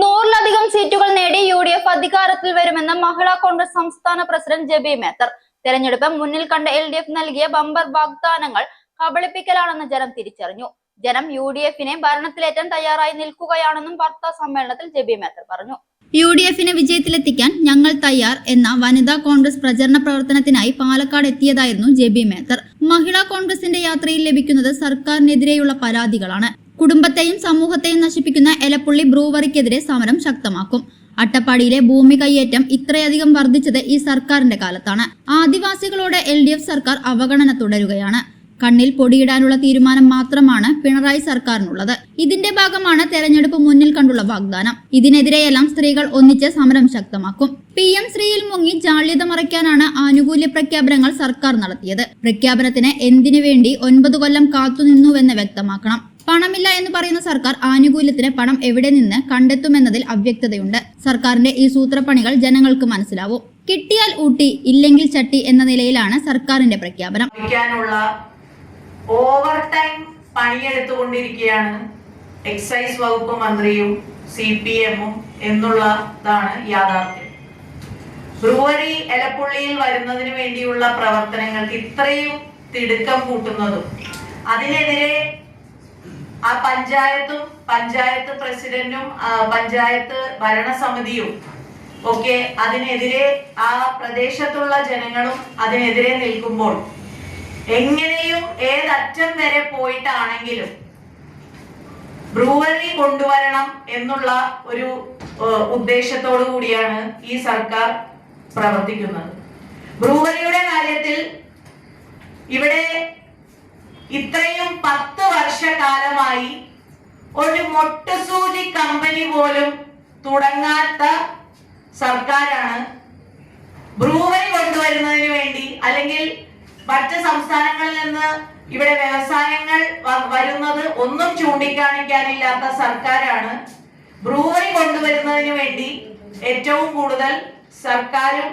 നൂറിലധികം സീറ്റുകൾ നേടി യു ഡി എഫ് അധികാരത്തിൽ വരുമെന്ന് മഹിളാ കോൺഗ്രസ് സംസ്ഥാന പ്രസിഡന്റ് ജെബി മേത്തർ. തെരഞ്ഞെടുപ്പ് മുന്നിൽ കണ്ട എൽ ഡി എഫ് നൽകിയ ബമ്പർ വാഗ്ദാനങ്ങൾ കബളിപ്പിക്കലാണെന്ന് ജനം തിരിച്ചറിഞ്ഞു. ജനം യു ഡി എഫിനെ ഭരണത്തിലേറ്റാൻ തയ്യാറായി നിൽക്കുകയാണെന്നും വാർത്താ സമ്മേളനത്തിൽ ജെബി മേത്തർ പറഞ്ഞു. യു ഡി എഫിനെ വിജയത്തിലെത്തിക്കാൻ ഞങ്ങൾ തയ്യാർ എന്ന വനിതാ കോൺഗ്രസ് പ്രചരണ പ്രവർത്തനത്തിനായി പാലക്കാട് എത്തിയതായിരുന്നു ജെ ബി മേത്തർ. മഹിളാ കോൺഗ്രസിന്റെ യാത്രയിൽ ലഭിക്കുന്നത് സർക്കാരിനെതിരെയുള്ള പരാതികളാണ്. കുടുംബത്തെയും സമൂഹത്തെയും നശിപ്പിക്കുന്ന എലപ്പുള്ളി ബ്രൂവറിക്കെതിരെ സമരം ശക്തമാക്കും. അട്ടപ്പാടിയിലെ ഭൂമി കയ്യേറ്റം ഇത്രയധികം വർദ്ധിച്ചത് ഈ സർക്കാരിന്റെ കാലത്താണ്. ആദിവാസികളോട് എൽ ഡി എഫ് സർക്കാർ അവഗണന തുടരുകയാണ്. കണ്ണിൽ പൊടിയിടാനുള്ള തീരുമാനം മാത്രമാണ് പിണറായി സർക്കാരിനുള്ളത്. ഇതിന്റെ ഭാഗമാണ് തെരഞ്ഞെടുപ്പ് മുന്നിൽ കണ്ടുള്ള വാഗ്ദാനം. ഇതിനെതിരെയെല്ലാം സ്ത്രീകൾ ഒന്നിച്ച് സമരം ശക്തമാക്കും. പി എം ശ്രീയിൽ മുങ്ങി ജാള്യത മറയ്ക്കാനാണ് ആനുകൂല്യ പ്രഖ്യാപനങ്ങൾ സർക്കാർ നടത്തിയത്. പ്രഖ്യാപനത്തിന് എന്തിനു വേണ്ടി ഒൻപത് കൊല്ലം കാത്തുനിന്നുവെന്ന് വ്യക്തമാക്കണം. പണമില്ല എന്ന് പറയുന്ന സർക്കാർ ആനുകൂല്യത്തിന് പണം എവിടെ നിന്ന് കണ്ടെത്തുമെന്നതിൽ അവ്യക്തതയുണ്ട്. സർക്കാരിന്റെ ഈ സൂത്രപ്പണികൾ ജനങ്ങൾക്ക് മനസ്സിലാവും. കിട്ടിയാൽ ഊട്ടി ഇല്ലെങ്കിൽ ചട്ടി എന്ന നിലയിലാണ് സർക്കാരിന്റെ പ്രഖ്യാപനം. ഓവർ ടൈം പണിയെടുത്തുകൊണ്ടിരിക്കുകയാണ് എക്സൈസ് വകുപ്പ് മന്ത്രിയും സി പി എമ്മും എന്നുള്ളതാണ് യാഥാർത്ഥ്യം. ബ്രൂവറി എലപ്പുള്ളിയിൽ വരുന്നതിന് വേണ്ടിയുള്ള പ്രവർത്തനങ്ങൾക്ക് ഇത്രയും തിടുക്കം കൂട്ടുന്നതും അതിനെതിരെ ആ പഞ്ചായത്തും പഞ്ചായത്ത് പ്രസിഡന്റും പഞ്ചായത്ത് ഭരണസമിതിയും ഒക്കെ അതിനെതിരെ ആ പ്രദേശത്തുള്ള ജനങ്ങളും അതിനെതിരെ നിൽക്കുമ്പോൾ എങ്ങനെയും ഏതറ്റം വരെ പോയിട്ടാണെങ്കിലും ബ്രൂവറി കൊണ്ടുവരണം എന്നുള്ള ഒരു ഉദ്ദേശത്തോടു കൂടിയാണ് ഈ സർക്കാർ പ്രവർത്തിക്കുന്നത്. ബ്രൂവറിയുടെ കാര്യത്തിൽ ഇവിടെ ഇത്രയും പത്ത് വർഷക്കാലമായി ഒരു മൊട്ടുസൂചി കമ്പനി പോലും തുടങ്ങാത്ത സർക്കാരാണ് ബ്രൂവറി കൊണ്ടുവരുന്നതിന് വേണ്ടി അല്ലെങ്കിൽ മറ്റ് സംസ്ഥാനങ്ങളിൽ നിന്ന് ഇവിടെ വ്യവസായങ്ങൾ വരുന്നത് ഒന്നും ചൂണ്ടിക്കാണിക്കാനില്ലാത്ത സർക്കാരാണ്. ബ്രൂവറി കൊണ്ടുവരുന്നതിന് വേണ്ടി ഏറ്റവും കൂടുതൽ സർക്കാരും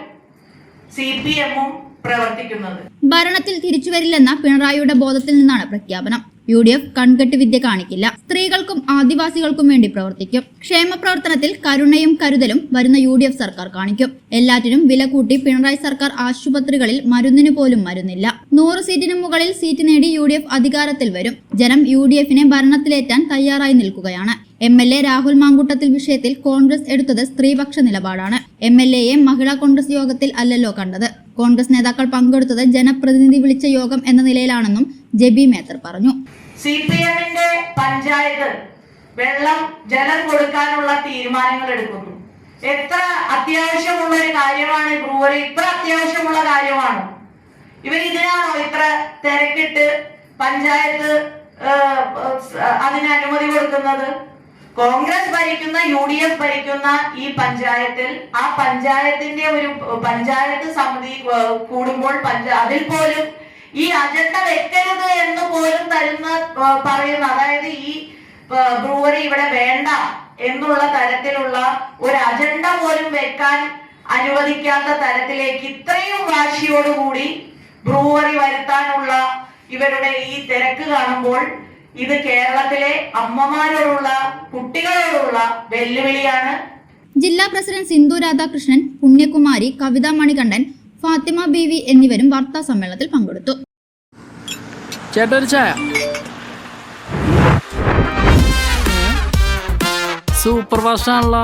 സി പി എമ്മും പ്രവർത്തിക്കുന്നത്. ഭരണത്തിൽ തിരിച്ചുവരില്ലെന്ന പിണറായിയുടെ ബോധത്തിൽ നിന്നാണ് പ്രഖ്യാപനം. യു ഡി എഫ് കൺകെട്ട് വിദ്യ കാണിക്കില്ല. സ്ത്രീകൾക്കും ആദിവാസികൾക്കും വേണ്ടി പ്രവർത്തിക്കും. ക്ഷേമ പ്രവർത്തനത്തിൽ കരുണയും കരുതലും വരുന്ന യു ഡി എഫ് സർക്കാർ കാണിക്കും. എല്ലാറ്റിനും വില കൂട്ടി പിണറായി സർക്കാർ ആശുപത്രികളിൽ മരുന്നിന് പോലും മരുന്നില്ല. നൂറ് സീറ്റിന് മുകളിൽ സീറ്റ് നേടി യു അധികാരത്തിൽ വരും. ജനം യു ഡി എഫിനെ ഭരണത്തിലേറ്റാൻ തയ്യാറായി നിൽക്കുകയാണ്. M L A Rahul Mamkootathil വിഷയത്തിൽ കോൺഗ്രസ് എടുത്തത് സ്ത്രീപക്ഷ നിലപാടാണ്. എം എൽ എയെ മഹിളാ കോൺഗ്രസ് യോഗത്തിൽ അല്ലല്ലോ കണ്ടത്. കോൺഗ്രസ് നേതാക്കൾ പങ്കെടുത്തത് ജനപ്രതിനിധി വിളിച്ച യോഗം എന്ന നിലയിലാണെന്നും ജെബി മേത്തർ പറഞ്ഞു. സി പി എമ്മിന്റെ പഞ്ചായത്ത് വെള്ളം ജലം കൊടുക്കാനുള്ള തീരുമാനങ്ങൾ എടുക്കുന്നു. എത്ര അത്യാവശ്യമുള്ള ഒരു കാര്യമാണ് ബ്രൂവറി ഇത്ര അത്യാവശ്യമുള്ള കാര്യമാണ്. ഇവർ ഇതിനാണോ ഇത്ര തിരക്കിട്ട് പഞ്ചായത്ത് അതിന് അനുമതി കൊടുക്കുന്നത്? കോൺഗ്രസ് ഭരിക്കുന്ന യു ഡി എഫ് ഭരിക്കുന്ന ഈ പഞ്ചായത്തിൽ ആ പഞ്ചായത്തിന്റെ ഒരു പഞ്ചായത്ത് സമിതി കൂടുമ്പോൾ അതിൽ പോലും ഈ അജണ്ട വെക്കരുത് എന്ന് പോലും തരുന്ന പറയുന്ന അതായത് ഈ ബ്രൂവറി ഇവിടെ വേണ്ട എന്നുള്ള തരത്തിലുള്ള ഒരു അജണ്ട പോലും വെക്കാൻ അനുവദിക്കാത്ത തരത്തിലേക്ക് ഇത്രയും വാശിയോടുകൂടി ബ്രൂവറി വരുത്താനുള്ള ഇവരുടെ ഈ തിരക്ക് കാണുമ്പോൾ ഇത് കേരളത്തിലെ അമ്മമാരോടുള്ള കുട്ടികളോടുള്ള വെല്ലുവിളിയാണ്. ജില്ലാ പ്രസിഡന്റ് സിന്ധു രാധാകൃഷ്ണൻ പുണ്യകുമാരി കവിത മണികണ്ഠൻ ഫാത്തിമ ബീവി എന്നിവരും വാർത്താ സമ്മേളനത്തിൽ പങ്കെടുത്തു. ചായ. സൂപ്പർ ഫാസ്റ്റ് ആണല്ലോ